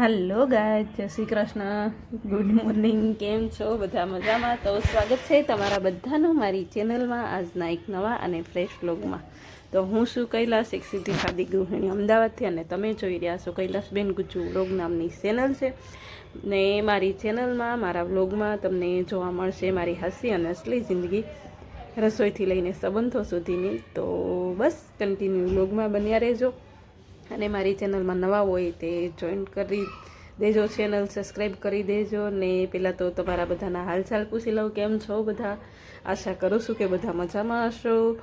હાલો ગાય જય Shri Krishna. Good morning કેમ છો? બધા મજામાં? તો સ્વાગત છે તમારા બધાનું મારી ચેનલમાં આજના એક નવા અને ફ્રેશ બ્લોગમાં તો હું શું કૈલાસ, એક સીધી સાદી ગૃહિણી અમદાવાદથી અને તમે જોઈ રહ્યા છો કૈલાસબેન ગુજુ બ્લોગ નામની ચેનલ છે. ને મારી ચેનલમાં મારા બ્લોગમાં તમને જોવા મળશે મારી હસી અને અસલી જિંદગી રસોઈથી લઈને સંબંધો સુધીની. તો બસ કન્ટિન્યુ બ્લોગમાં બન્યા રહેજો. અને મારી ચેનલમાં નવા હોય તે જોઈન કરી દેજો, ચેનલ સબસ્ક્રાઈબ કરી દેજો ને પહેલાં તો તમારા બધાના હાલચાલ પૂછી લઉં કેમ છો બધા? આશા કરું છું કે બધા મજામાં હશો,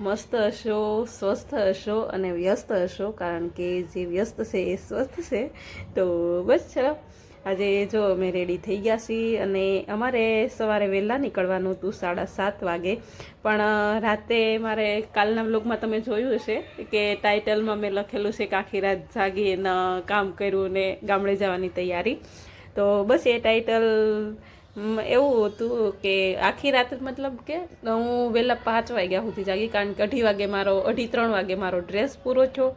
મસ્ત હશો, સ્વસ્થ હશો અને વ્યસ્ત હશો કારણ કે જે વ્યસ્ત છે એ સ્વસ્થ છે. તો બસ ચલો. આજે જો અમે રેડી થઈ ગયા છીએ અને અમારે સવારે વહેલા નીકળવાનું હતું સાડા સાત વાગે. પણ રાતે મારે કાલના બ્લોગમાં તમે જોયું હશે કે ટાઇટલમાં મેં લખેલું છે કે આખી રાત જાગીને કામ કર્યું ને ગામડે જવાની તૈયારી. તો બસ એ ટાઇટલ એવું હતું કે આખી રાત મતલબ કે હું વહેલા પાંચ વાગ્યા સુધી જાગી કારણ કે અઢી વાગે મારો અઢી ત્રણ વાગે મારો ડ્રેસ પૂરો થયો.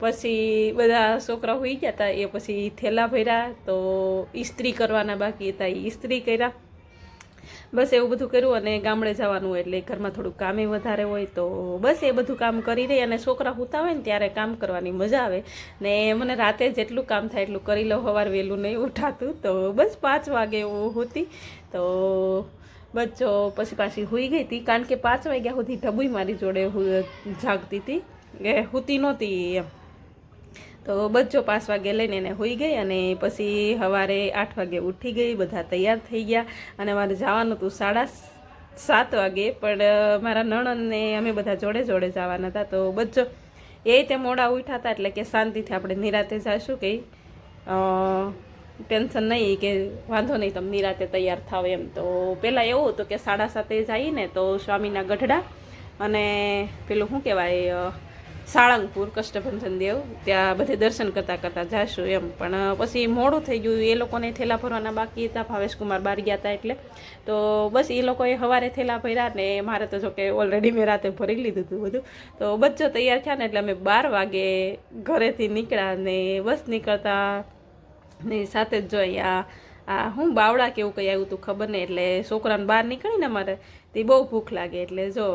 પછી બધા છોકરા હોઈ ગયા હતા એ પછી થેલા ભર્યા, તો ઇસ્ત્રી કરવાના બાકી હતા એ ઇસ્ત્રી કર્યા. બસ એવું બધું કર્યું અને ગામડે જવાનું એટલે ઘરમાં થોડું કામે વધારે હોય તો બસ એ બધું કામ કરી રહી અને છોકરા સૂતા હોય ને ત્યારે કામ કરવાની મજા આવે. ને મને રાતે જેટલું કામ થાય એટલું કરી લઉં, સવાર વહેલું નહીં ઉઠાતું. તો બસ પાંચ વાગે એવું હોતી. તો બચ્ચો પછી પાછી હોઈ ગઈ હતી, કારણ કે પાંચ વાગ્યા સુધી ઢબુઈ મારી જોડે જાગતી હતી. એ હુતી નહોતી એમ. તો બચ્ચો પાંચ વાગે લઈને એને હોઈ ગઈ અને પછી સવારે આઠ વાગે ઉઠી ગઈ, બધા તૈયાર થઈ ગયા. અને મારે જવાનું હતું સાડા સાત વાગે, પણ મારા નણંદને અમે બધા જોડે જોડે જવાના હતા. તો બચ્ચો એ તે મોડા ઉઠ્યા હતા એટલે કે શાંતિથી આપણે નિરાતે જઈશું કે ટેન્શન નહીં કે વાંધો નહીં તમે નિરાતે તૈયાર થાવ એમ. તો પહેલાં એવું હતું કે સાડા સાતે જઈએ ને તો સ્વામીના ગઢડા અને પેલું શું કહેવાય સાળંગપુર કષ્ટભંજન દેવ ત્યાં બધે દર્શન કરતાં કરતાં જાશું એમ. પણ પછી મોડું થઈ ગયું, એ લોકોને થેલા ભરવાના બાકી હતા. ભાવેશકુમાર બહાર ગયા હતા એટલે. તો, બસ એ લોકોએ સવારે થેલા ભર્યા ને મારે તો જો કે ઓલરેડી મેં રાતે ભરી લીધું હતું બધું. તો બચ્ચો તૈયાર થયા ને એટલે અમે બાર વાગે ઘરેથી નીકળ્યા ને બસ નીકળતા ને સાથે જ આ આ, હું બાવડા કેવું કંઈ આવ્યું હતું ખબર નહીં. એટલે છોકરાને બહાર નીકળીને મારે તે બહુ ભૂખ લાગે એટલે જો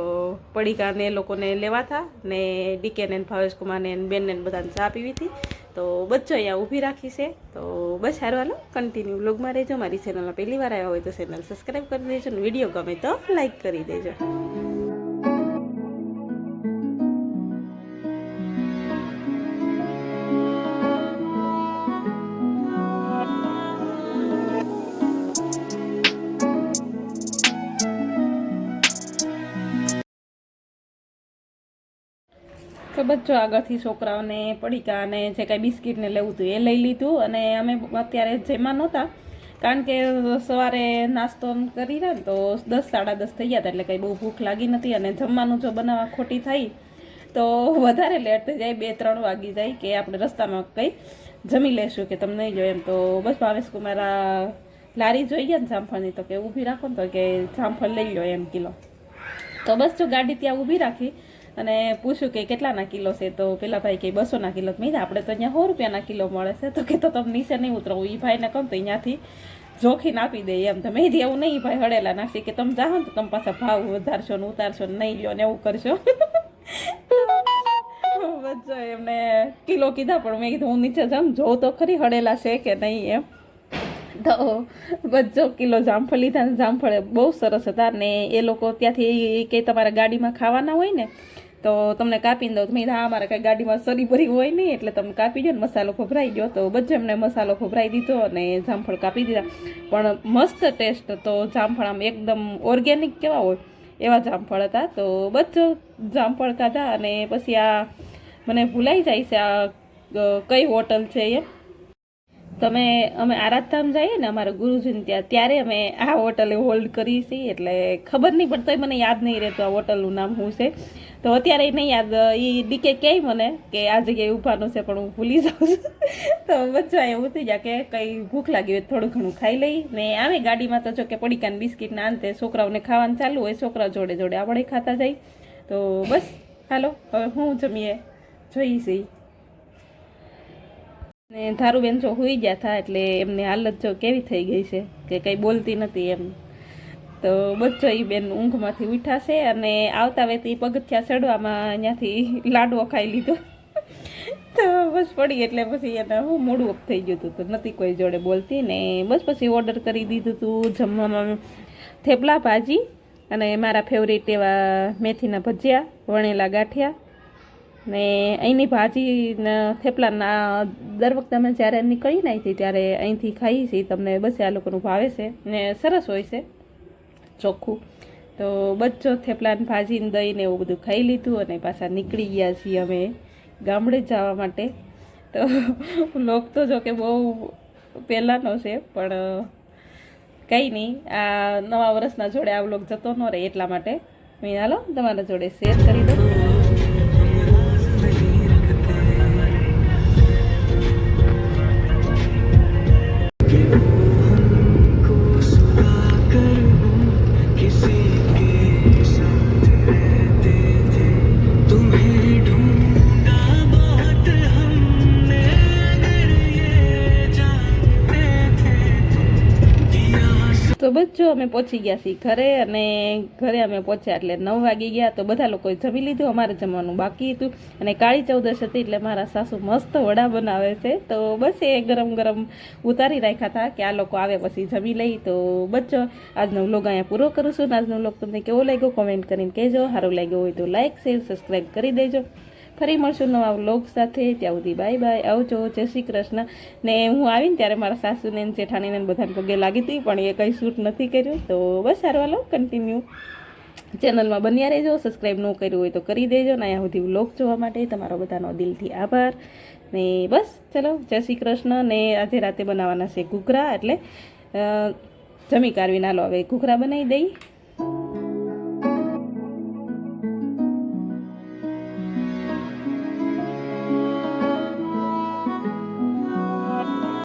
પડીકાને એ લોકોને લેવાતા ને ડીકેને ભાવેશકુમારને બેનને બધાને ચા પીવી હતી. તો બચ્ચો અહીંયા ઊભી રાખી છે. તો બસ હારવાનો કન્ટિન્યુ બ્લોગમાં રહેજો. મારી ચેનલમાં પહેલી વાર આવ્યા હોય તો ચેનલ સબસ્ક્રાઈબ કરી દેજો ને વીડિયો ગમે તો લાઈક કરી દેજો. જો આગળથી છોકરાઓને પડીકા અને જે કાંઈ બિસ્કિટને લેવું હતું એ લઈ લીધું અને અમે અત્યારે જેમાં નહોતા. કારણ કે સવારે નાસ્તો કરી રહ્યા તો દસ, સાડા દસ થઈ ગયા હતા એટલે કંઈ બહુ ભૂખ લાગી નથી અને જમવાનું જો બનાવવા ખોટી થઈ તો વધારે લેટ થઈ જાય, બે, ત્રણ વાગી જાય કે આપણે રસ્તામાં કંઈ જમી લેશું કે તમને નહીં જોઈએ એમ. તો બસ ભાવેશ કુમારા લારી જોઈ ગયા ને જામફળની તો કે ઊભી રાખો ને તો કે જામફળ લઈ લો એમ કિલો. તો બસ જો ગાડી ત્યાં ઊભી રાખી અને પૂછ્યું કે કેટલાના કિલો છે, તો પેલા ભાઈ કે બસોના કિલો. મેં આપણે તો અહીંયા સો રૂપિયાના કિલો મળે છે. તો કે તો તમે નીચે નહીં ઉતરવું એ ભાઈને કહું તો અહીંયાથી જોખીને આપી દે એમ. તો મેં એવું નહીં ભાઈ હળેલા નાખશે. કે, તમે જાઓ તો તમે પાછા ભાવ વધારશો ને ઉતારશો ને નહીં લ્યો ને એવું કરશો. બસ એમને કિલો કીધા, પણ મેં કીધું, હું નીચે જાઉં જોઉં તો ખરી હળેલા છે કે નહીં એમ. તો બચ્ચો કિલો જામફળ લીધા જામફળ બહુ સરસ હતા ને એ લોકો ત્યાંથી કે તમારા ગાડીમાં ખાવાના હોય ને તો તમને કાપીને દઉં તમે હા, મારે કાંઈ ગાડીમાં સરી ભરી હોય નહીં, એટલે તમે કાપી દો ને, મસાલો ભભરાઈ ગયો તો બધે એમને મસાલો ખભરાઈ દીધો અને જામફળ કાપી દીધા. પણ મસ્ત ટેસ્ટ તો જામફળ, આમ એકદમ ઓર્ગેનિક કેવા હોય એવા જામફળ હતા. તો બધો જામફળ ખાધા અને પછી આ મને ભૂલાઈ જાય છે આ કઈ હોટલ છે એ તમે, અમે આરાધામ જઈએ ને અમારા ગુરુજીને ત્યાં, ત્યારે અમે આ હોટલે હોલ્ડ કરી છીએ, એટલે ખબર નહીં, પણ મને યાદ નહીં રહેતું આ હોટલનું નામ શું છે. તો અત્યારે નહીં યાદ, એ ડીકે કહે મને કે આ જગ્યાએ ઊભાનું છે, પણ હું ભૂલી જાઉં છું. તો બચ્ચા એવું થઈ જાય કે કંઈ ભૂખ લાગી હોય થોડું ઘણું ખાઈ લઈ. ને આવે ગાડીમાં તો જો કે પડીકાન બિસ્કીટના અંતે છોકરાઓને ખાવાનું ચાલુ હોય છોકરા જોડે જોડે આપણે ખાતા જાય. તો બસ, હાલો, હવે હું જમીએ. જોઈ છીએ ને ધારુબેન જો હુઈ ગયા હતા એટલે એમની હાલત જો કેવી થઈ ગઈ છે કે કંઈ બોલતી નથી એમ. તો બચ્ચો એ બેન ઊંઘમાંથી ઉઠાશે છે અને આવતા વેતી પગથિયા ચડવામાં અહીંયાથી લાડવો ખાઈ લીધો. તો બસ પડી એટલે પછી એને હું મોડું અપ થઈ ગયું હતું તો નથી કોઈ જોડે બોલતી ને બસ પછી ઓર્ડર કરી દીધું હતું જમવામાં થેપલા ભાજી અને મારા ફેવરેટ એવા મેથીના ભજીયા, વણેલા ગાંઠિયા ને અહીંની ભાજી થેપલાના દર વખતે અમે જ્યારે નીકળી નાખી ત્યારે અહીંથી ખાઈએ છીએ. તમને બસ આ લોકોનું ભાવે છે ને સરસ હોય છે. ચોખ્ખું. તો બચ્ચો થેપલાની ભાજીને દહીં એવું બધું ખાઈ લીધું અને પાછા નીકળી ગયા છીએ અમે ગામડે જવા માટે. તો લોક તો જો કે બહુ પહેલાંનો છે, પણ કંઈ નહીં. આ નવા વર્ષના જોડે આ વ્લોગ જતો ન રહે એટલા માટે. મેં હાલો, તમારા જોડે શેર કરી દઉં. તો બચ્ચો અમે પહોંચી ગયા છીએ ઘરે અને ઘરે અમે પહોંચ્યા એટલે નવ વાગી ગયા તો બધા લોકોએ જમી લીધું, અમારે જમવાનું બાકી હતું અને કાળી ચૌદશ હતી એટલે મારા સાસુ મસ્ત વડા બનાવે છે. તો બસ એ ગરમ ગરમ ઉતારી રાખ્યા હતા કે આ લોકો આવે પછી જમી લઈ. તો બચ્ચો આજનો વ્લોગ અહીંયા પૂરો કરું છું અને આજનો વ્લોગ તમને કેવો લાગ્યો કોમેન્ટ કરીને કહેજો. સારું લાગ્યો હોય તો લાઇક શેર, સબસ્ક્રાઈબ કરી દેજો. ફરી મળશું નવા વ્લોગ સાથે. ત્યાં સુધી બાય બાય આવજો. જય શ્રી કૃષ્ણ. ને હું આવીને ત્યારે મારા સાસુને જેઠાણીને બધાને પગે લાગી હતી, પણ એ કંઈ શૂટ નથી કર્યું. તો બસ સારવાલો કન્ટિન્યુ ચેનલમાં બન્યા રહેજો. સબસ્ક્રાઈબ ન કર્યું હોય તો કરી દેજો. ને અહીંયા સુધી વ્લોગ જોવા માટે તમારો બધાનો દિલથી આભાર. ને બસ, ચલો, જય શ્રી કૃષ્ણ. ને આજે રાતે બનાવવાના છે ઘૂઘરા, એટલે જમી કારવીને હાલો, હવે ઘૂઘરા બનાવી દઈ.